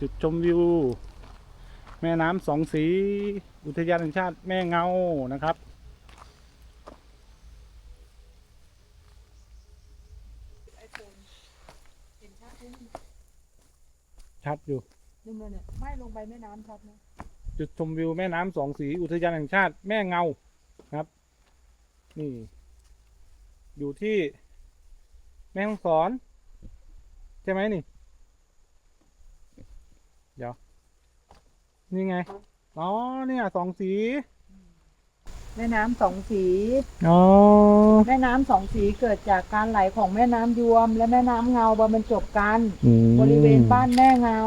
จุดชมวิว แม่น้ำสองสี อุทยานแห่งชาติแม่เงานะครับไอโฟนเห็นชัดไหมชัดอยู่ นี่มันเนี่ยไม่ลงไปแม่น้ำชัดนะจุดชมวิวแม่น้ำสองสีอุทยานแห่งชาติแม่เงาครับ นี่ อยู่ที่แม่ฮ่องสอน ใช่ไหมนี่ เดี๋ยว นี่ไง อ๋อ เนี่ยสองสี แม่น้ำสองสี อ๋อ แม่น้ำสองสีเกิดจากการไหลของแม่น้ำยวม และแม่น้ำเงาบรรจบกัน อืม บริเวณบ้านแม่เงา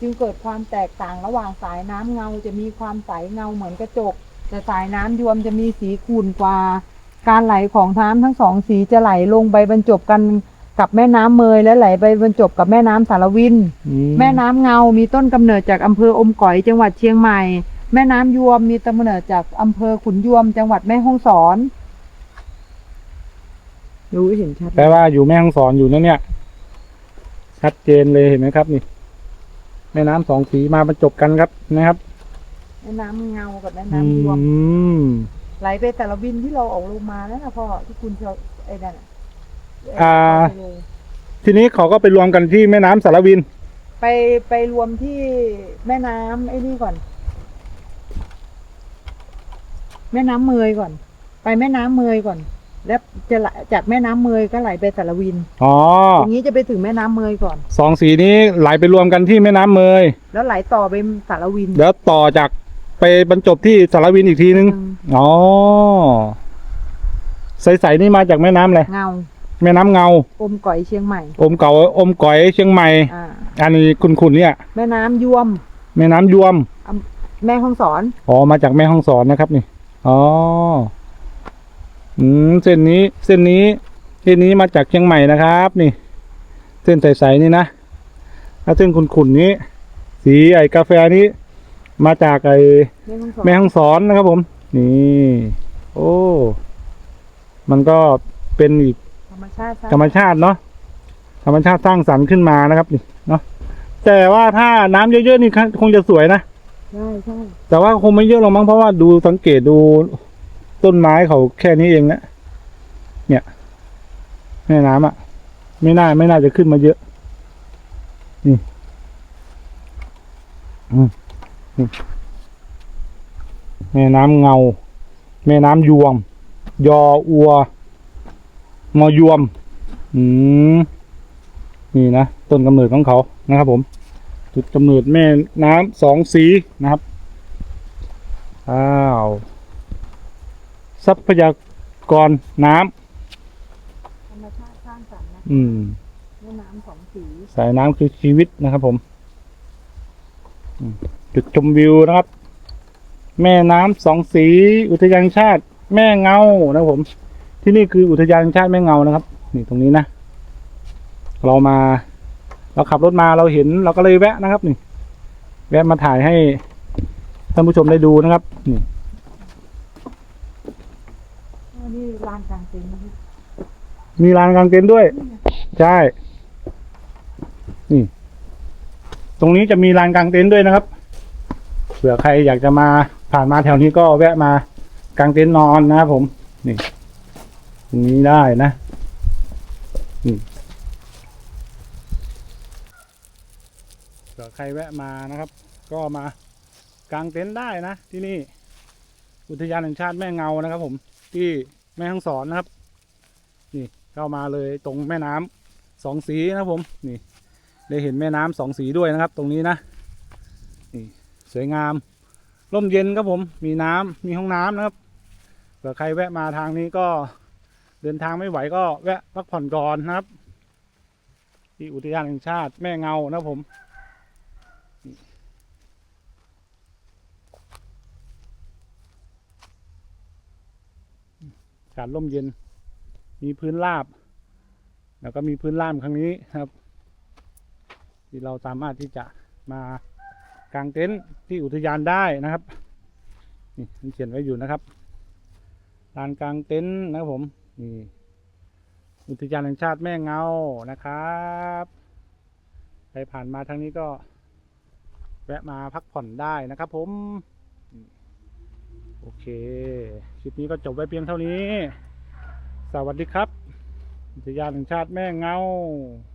จึงเกิดความแตกต่างระหว่างสายน้ำเงาจะมีความใสเงาเหมือนกระจก แต่สายน้ำยวมจะมีสีขุ่นกว่า การไหลของน้ำทั้งสองสีจะไหลลงไปบรรจบกัน กับแม่น้ำเมยและไหลไปบรรจบกับแม่น้ำสารวิน อืแม่น้ำเงา มีต้นกำเนิดจากอำเภออมก๋อยจังหวัดเชียงใหม่ แม่น้ำยวมมีต้นกำเนิดจากอำเภอขุนยวม จังหวัดแม่ฮ่องสอนดูเห็นชัดแปลว่าอยู่แม่ฮ่องสอนอยู่นะเนี่ย ชัดเจนเลยเห็นไหมครับ นี่ แม่น้ำสองสีมาบรรจบกันครับนะครับ แม่น้ำเงากับแม่อืน้ำยวมมไหลไปแต่ละวินที่เราออกลงมานั่นนะพ่อที่คุณจะไอ้นั่นน่ะ อ่าไปเลยทีนี้เขาก็ไปรวมกันที่แม่น้ำสารวิน ไปไปรวมที่แม่น้ำไอ้นี่ก่อน แม่น้ำเมยก่อน ไปแม่น้ำเมยก่อน แล้วจะไหลจากแม่น้ำเมยก็ไหลไปสารวินอ๋ออย่างนี้จะไปถึงแม่น้ำเมยก่อน สองสีนี้ไหลไปรวมกันที่แม่น้ำเมย แล้วไหลต่อไปสารวินแล้วต่อจากไปบรรจบที่สารวินอีกทีนึง อืมอ๋อ ใสๆนี่มาจากแม่น้ำอะไรเงา แม่น้ำเงา อมก๋อยเชียงใหม่ อมเก่าอมก๋อยเชียงใหม่ อ่า อันนี้คุณๆเนี่ย แม่น้ำยวม แม่น้ำยวม แม่ห้องสอน อ๋อ มาจากแม่ห้องสอนนะครับนี่ อ๋อ อืม เส้นนี้ เส้นนี้ เส้นนี้มาจากเชียงใหม่นะครับ นี่ เส้นใสๆนี่นะ แล้วเส้นขุ่นๆนี้ สีไอ้กาแฟนี้ มาจากไอ้แม่ห้องสอนแม่ห้องสอนนะครับผม นี่ โอ้ มันก็เป็นอีกธ รรมชาติสร้างธรรมชาติเนาะธรรมชาติสร้างสรรค์ขึ้นมานะครับนี่เนาะแต่ว่าถ้าน้ำเยอะๆนี่คงจะสวยนะใช่ใช่แต่ว่าคงไม่เยอะหรอกมั้งเพราะว่าดูสังเกตดูต้นไม้เขาแค่นี้เองนะเนี่ยแม่น้ำอะ ไม่น่าไม่น่าจะขึ้นมาเยอะนี่อืมนี่แม่น้ำเงา แม่น้ำยวมยออัว มอยวม อืม นี่นะ ต้นกำเนิดของเขานะครับผม จุดกำเนิดแม่น้ำสองสีนะครับ อ้าว ทรัพยากรน้ธรรมชาติสร้างสรรค์นะำอืมแม่น้ำสองสี สายน้ำคือชีวิตนะครับผมอืมจุดชมวิวนะครับ แม่น้ำสองสี อุทยานแห่งชาติ แม่เงานะครับผม ที่นี่คืออุทยานแห่งชาติแม่เงานะครับ นี่ตรงนี้นะ เรามา เราขับรถมาเราเห็นเราก็เลยแวะนะครับ นี่ แวะมาถ่ายให้ท่านผู้ชมได้ดูนะครับ นี่อันนี้ลานกลางเต็นท์นะพี่มีลานกางเต็นท์ด้วย ใช่ นี่ ตรงนี้จะมีลานกางเต็นท์ด้วยนะครับ เผื่อใครอยากจะมาผ่านมาแถวนี้ก็แวะมากางเต็นท์นอนนะครับผม นี่ ตรงนี้ได้นะเผื่อใครแวะมานะครับ ก็มากางเต็นท์ได้นะ ที่นี่ อุทยานแห่งชาติแม่เงานะครับ ผม ที่แม่ฮ่องสอนนะครับ นี่เข้ามาเลยตรงแม่น้ำสองสีนะผม นี่ได้เห็นแม่น้ำสองสีด้วยนะครับ ตรงนี้นะนี่สวยงามร่มเย็นครับผม มีน้ำมีห้องน้ำนะครับเผื่อใครแวะมาทางนี้ก็ เดินทางไม่ไหวก็แวะพักผ่อนก่อนนะครับ ที่อุทยานแห่งชาติแม่เงานะผมอากาศร่มเย็น มีพื้นราบ แล้วก็มีพื้นล่ามครั้งนี้ครับ ที่เราสามารถที่จะมากางเต็นท์ที่อุทยานได้นะครับนี่มันเขียนไว้อยู่นะครับลานกางเต็นท์นะครับผม นี่อุทยานแห่งชาติแม่เงานะครับใครผ่านมาทางนี้ก็ แวะมาพักผ่อนได้นะครับผม โอเค คลิปนี้ก็จบไว้เพียงเท่านี้ สวัสดีครับ อุทยานแห่งชาติแม่เงา